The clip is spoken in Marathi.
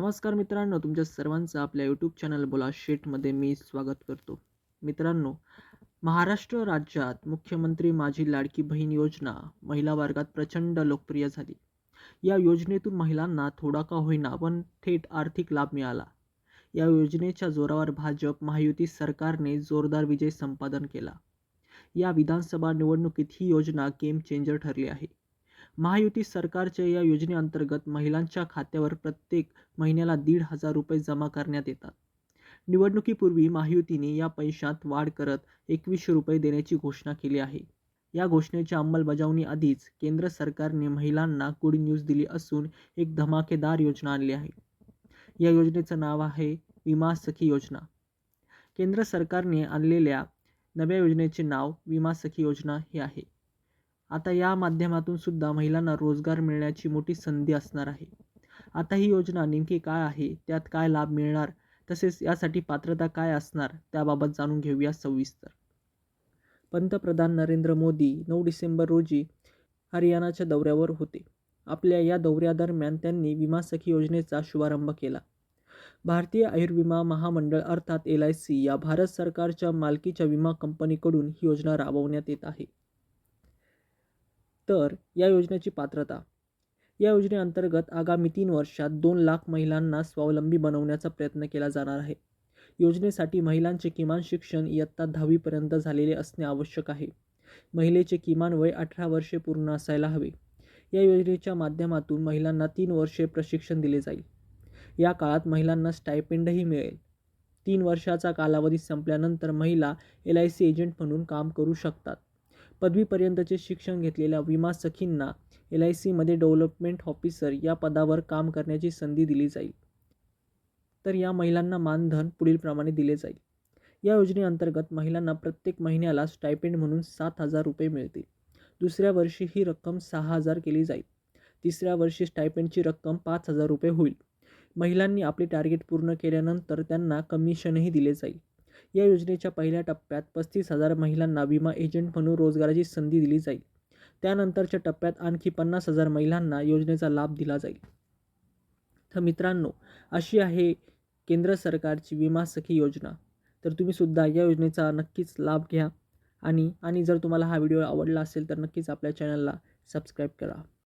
नमस्कार मित्रांनो तुमच्या सर्वांचं आपल्या यूट्यूब चॅनल बोला शेटमध्ये मी स्वागत करतो. मित्रांनो महाराष्ट्र राज्यात मुख्यमंत्री माझी लाडकी बहीण योजना महिला वर्गात प्रचंड लोकप्रिय झाली. या योजनेतून महिलांना थोडा का होईना पण थेट आर्थिक लाभ मिळाला. या योजनेच्या जोरावर भाजप महायुती सरकारने जोरदार विजय संपादन केला. या विधानसभा निवडणुकीत ही योजना गेम चेंजर ठरली आहे. महायुती सरकारच्या या योजनेअंतर्गत महिलांच्या खात्यावर प्रत्येक महिन्याला दीड हजार रुपये जमा करण्यात येतात. निवडणुकीपूर्वी महायुतीने या पैशात वाढ करत एकवीसशे रुपये देण्याची घोषणा केली आहे. या घोषणेच्या अंमलबजावणी आधीच केंद्र सरकारने महिलांना गुड न्यूज दिली असून एक धमाकेदार योजना आणली आहे. या योजनेचं नाव आहे विमा सखी योजना. केंद्र सरकारने आणलेल्या नव्या योजनेचे नाव विमा सखी योजना हे आहे. आता या माध्यमातून सुद्धा महिलांना रोजगार मिळण्याची मोठी संधी असणार आहे. आता ही योजना नेमकी काय आहे? त्यात काय लाभ मिळणार? तसेच यासाठी पात्रता काय असणार? त्याबाबत जाणून घेऊया सविस्तर. पंतप्रधान नरेंद्र मोदी नऊ डिसेंबर रोजी हरियाणाच्या दौऱ्यावर होते. आपल्या या दौऱ्यादरम्यान त्यांनी विमा सखी योजनेचा शुभारंभ केला. भारतीय आयुर्विमा महामंडळ अर्थात एल आय सी या भारत सरकारच्या मालकीच्या विमा कंपनीकडून ही योजना राबवण्यात येत आहे. तर या योजनेची पात्रता. या योजनेअंतर्गत आगामी तीन वर्षात दोन लाख महिलांना स्वावलंबी बनवण्याचा प्रयत्न केला जाणार आहे. योजनेसाठी महिलांचे किमान शिक्षण इयत्ता दहावीपर्यंत झालेले असणे आवश्यक आहे. महिलेचे किमान वय अठरा वर्षे पूर्ण असायला हवे. या योजनेच्या माध्यमातून महिलांना तीन वर्षे प्रशिक्षण दिले जाईल. या काळात महिलांना स्टायपेंडही मिळेल. तीन वर्षाचा कालावधी संपल्यानंतर महिला एल आय सी एजंट म्हणून काम करू शकतात. पदवीपर्यंतचे शिक्षण घेतलेल्या विमा सखींना एल आय सीमध्ये डेव्हलपमेंट ऑफिसर या पदावर काम करण्याची संधी दिली जाईल. तर या महिलांना मानधन पुढीलप्रमाणे दिले जाईल. या योजनेअंतर्गत महिलांना प्रत्येक महिन्याला स्टायपेंड म्हणून सात हजार रुपये मिळतील. दुसऱ्या वर्षी ही रक्कम सहा हजार केली जाईल. तिसऱ्या वर्षी स्टायपेंडची रक्कम पाच हजार रुपये होईल. महिलांनी आपले टार्गेट पूर्ण केल्यानंतर त्यांना कमिशनही दिले जाईल. या योजनेच्या पहिल्या टप्प्यात पस्तीस हजार महिलांना विमा एजंट म्हणून रोजगाराची संधी दिली जाईल. त्यानंतरच्या टप्प्यात आणखी पन्नास हजार महिलांना योजनेचा लाभ दिला जाईल. तर मित्रांनो अशी आहे केंद्र सरकारची विमा सखी योजना. तर तुम्ही सुद्धा या योजनेचा नक्कीच लाभ घ्या. आणि आणि जर तुम्हाला हा व्हिडिओ आवडला असेल तर नक्कीच आपल्या चॅनलला सबस्क्राईब करा.